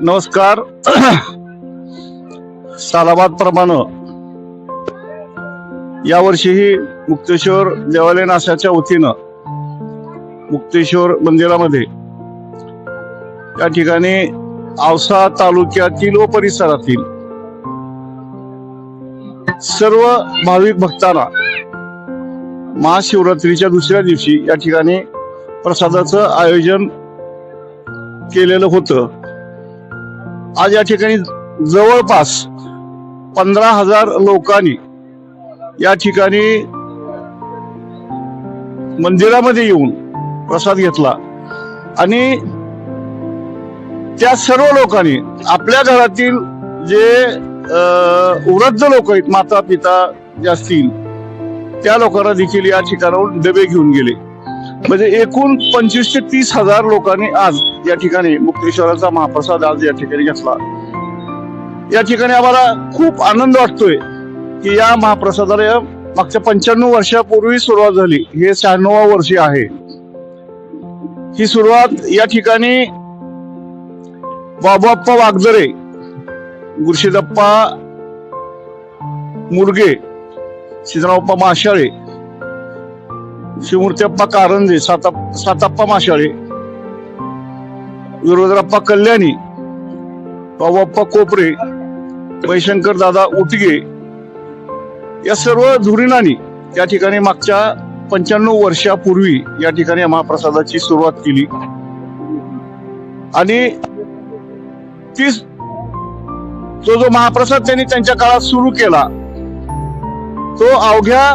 नमस्कार. सालाबाद प्रमाणे यावर्षीही मुक्तेश्वर देवालय नाशाच्या वतीनं मुक्तेश्वर मंदिरामध्ये या ठिकाणी औसा तालुक्यातील व परिसरातील सर्व भाविक भक्तांना महाशिवरात्रीच्या दुसऱ्या दिवशी या ठिकाणी प्रसादाचं आयोजन केलेलं होतं. आज या ठिकाणी जवळपास पंधरा हजार लोकांनी या ठिकाणी मंदिरामध्ये येऊन प्रसाद घेतला. आणि त्या सर्व लोकांनी आपल्या घरातील जे वृद्ध लोक आहेत माता पिता जे असतील त्या लोकांना देखील या ठिकाणाहून डबे घेऊन गेले. म्हणजे एकूण पंचवीस ते तीस हजार लोकांनी आज या ठिकाणी मुक्तेश्वराचा महाप्रसाद आज या ठिकाणी घेतला. या ठिकाणी आम्हाला खूप आनंद वाटतोय की या महाप्रसादाला मागच्या पंच्याण्णव वर्षापूर्वी सुरुवात झाली. हे शहाण्णवा वर्षी आहे. ही सुरुवात या ठिकाणी बाबाप्पा वागदरे गुरुशिदप्पा मुरगे सिद्धरामप्पा माशाळे शिवमूर्तीप्पा कारंजे साता साताप्पा माशाळे विरोधराप्पा कल्याणी बाबाप्पा कोपरे वैशंकर दादा उटगे या सर्व धुरीणांनी त्या ठिकाणी मागच्या पंच्याण्णव वर्षापूर्वी या ठिकाणी महाप्रसादाची सुरुवात केली. आणि तीच तो जो महाप्रसाद त्यांनी त्यांच्या काळात सुरू केला तो अवघ्या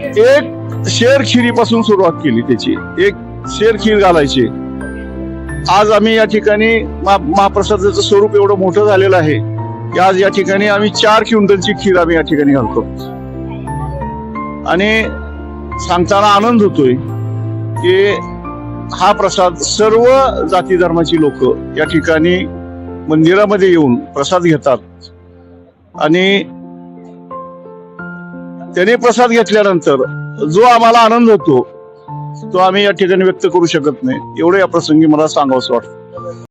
एक शेर खिरीपासून सुरुवात केली त्याची. एक शेर खीर घालायची. आज आम्ही या ठिकाणी महाप्रसादाचं स्वरूप एवढं मोठं झालेलं आहे की आज या ठिकाणी आम्ही चार क्विंटलची खीर आम्ही या ठिकाणी घालतो. आणि सांगताना आनंद होतोय की हा प्रसाद सर्व जाती धर्माची लोक या ठिकाणी मंदिरामध्ये येऊन प्रसाद घेतात. आणि त्याने प्रसाद घेतल्यानंतर जो आम्हाला आनंद होतो तो आम्ही या ठिकाणी व्यक्त करू शकत नाही. एवढं या प्रसंगी मला सांगावंसं वाटतं.